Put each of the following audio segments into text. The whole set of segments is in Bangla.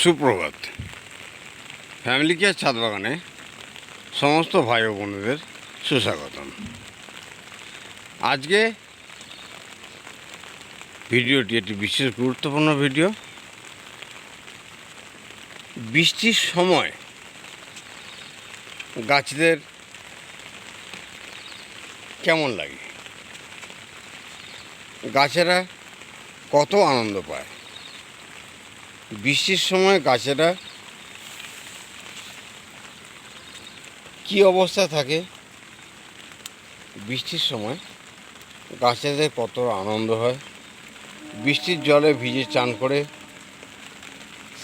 সুপ্রভাত। ফ্যামিলি কেয়ার ছাদ বাগানে সমস্ত ভাই ও বোনদের সুস্বাগতম। আজকে ভিডিওটি একটি বিশেষ গুরুত্বপূর্ণ ভিডিও। বৃষ্টির সময় গাছদের কেমন লাগে? গাছেরা কত আনন্দ পায়? বৃষ্টির সময় গাছেরা কি অবস্থা থাকে? বৃষ্টির সময় গাছেদের কত আনন্দ হয়। বৃষ্টির জলে ভিজে চান করে।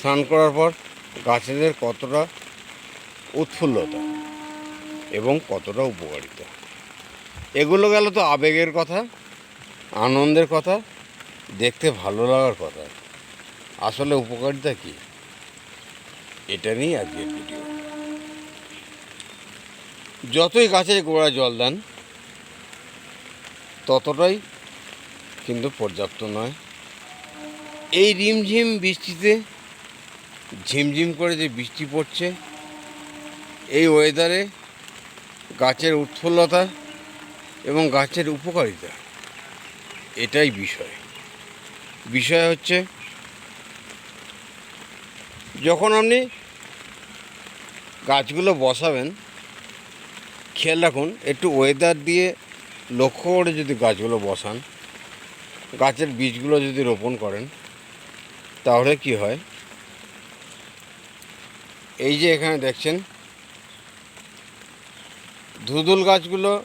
স্নান করার পর গাছেদের কতটা উৎফুল্লতা এবং কতটা উপকারিতা। এগুলো গেল তো আবেগের কথা, আনন্দের কথা, দেখতে ভালো লাগার কথা। আসলে উপকারিতা কি? এটা নিয়েই আজকের ভিডিও যতই গাছের গোড়ায় জল দেন, ততটাই কিন্তু পর্যাপ্ত নয়। এই রিমঝিম বৃষ্টিতে, ঝিমঝিম করে যে বৃষ্টি পড়ছে, এই ওয়েদারে গাছের উৎফুল্লতা এবং গাছের উপকারিতা, এটাই বিষয়। বিষয় হচ্ছে যখন আপনি গাছগুলো বসাবেন, খেয়াল রাখুন, একটু ওয়েদার দিয়ে লক্ষ্য করে যদি গাছগুলো বসান, গাছের বীজগুলো যদি রোপণ করেন, তাহলে কি হয়? এই যে এখানে দেখছেন, ধুদুল গাছগুলো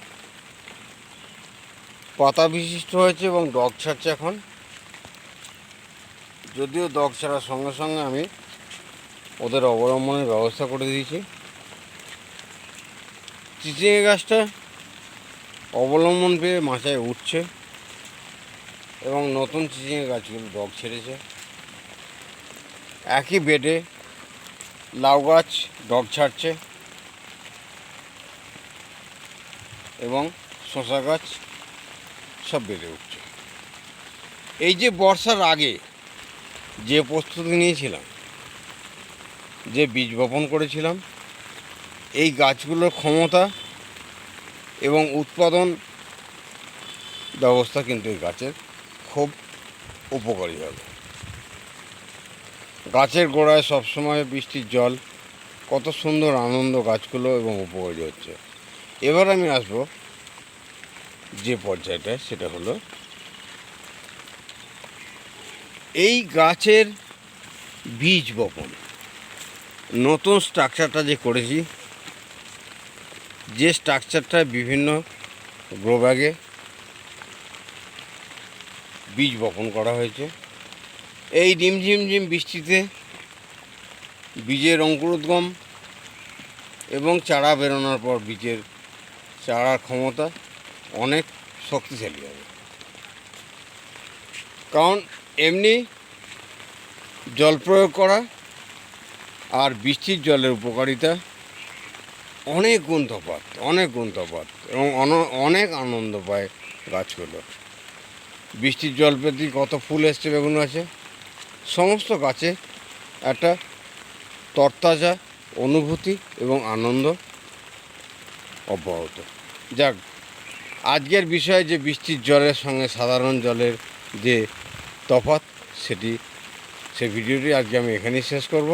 পাতা বিশিষ্ট হয়েছে এবং ডগ ছাড়ছে এখন। যদিও ডগ ছাড়ার সঙ্গে সঙ্গে আমি ওদের অবলম্বনের ব্যবস্থা করে দিয়েছি। চিচিঙে গাছটা অবলম্বন পেয়ে মাথায় উঠছে এবং নতুন চিচিঙে গাছগুলো ডগ ছেড়েছে। একই বেডে লাউ গাছ ডগ ছাড়ছে এবং শশা গাছ সব বেড়ে উঠছে। এই যে বর্ষার আগে যে প্রস্তুতি নিয়েছিলাম যে বীজ বপন করেছিলাম, এই গাছগুলোর ক্ষমতা এবং উৎপাদন ব্যবস্থা কিন্তু এই গাছের খুব উপকারী হবে। গাছের গোড়ায় সবসময় বৃষ্টির জল, কত সুন্দর আনন্দ গাছগুলো এবং উপকারী হচ্ছে। এবার আমি আসব যে পর্যায়টা সেটা হলো এই গাছের বীজ বপন। নতুন স্ট্রাকচারটা যে করেছি, যে স্ট্রাকচারটা বিভিন্ন গ্রো ব্যাগে বীজ বপন করা হয়েছে। এই রিমঝিমঝিম বৃষ্টিতে বীজের অঙ্কুরোদ্গম এবং চারা বেরোনোর পর বীজের চারার ক্ষমতা অনেক শক্তিশালী হবে। কারণ এমনি জল প্রয়োগ করা আর বৃষ্টির জলের উপকারিতা, অনেক গুণ তফাৎ অনেক গুণ তফাৎ এবং অনেক আনন্দ পায় গাছগুলো। বৃষ্টির জল পেতে কত ফুল এসছে বেগুন আছে সমস্ত গাছে একটা তরতাজা অনুভূতি এবং আনন্দ অব্যাহত। যাক, আজকের বিষয়ে যে বৃষ্টির জলের সঙ্গে সাধারণ জলের যে তফাৎ সেটি, সে ভিডিওটি আজকে আমি এখানেই শেষ করব।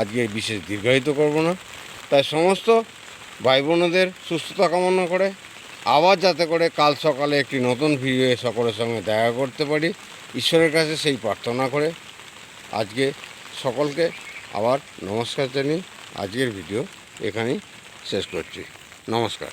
আজকে বিশেষ দীর্ঘায়িত করব না। তাই সমস্ত ভাই বোনদের সুস্থতা কামনা করে, আবার যাতে করে কাল সকালে একটি নতুন ভিডিও সকলের সঙ্গে দেখা করতে পারি। ঈশ্বরের কাছে সেই প্রার্থনা করে আজকে সকলকে আবার নমস্কার জানিয়ে আজকের ভিডিও এখানেই শেষ করছি। নমস্কার।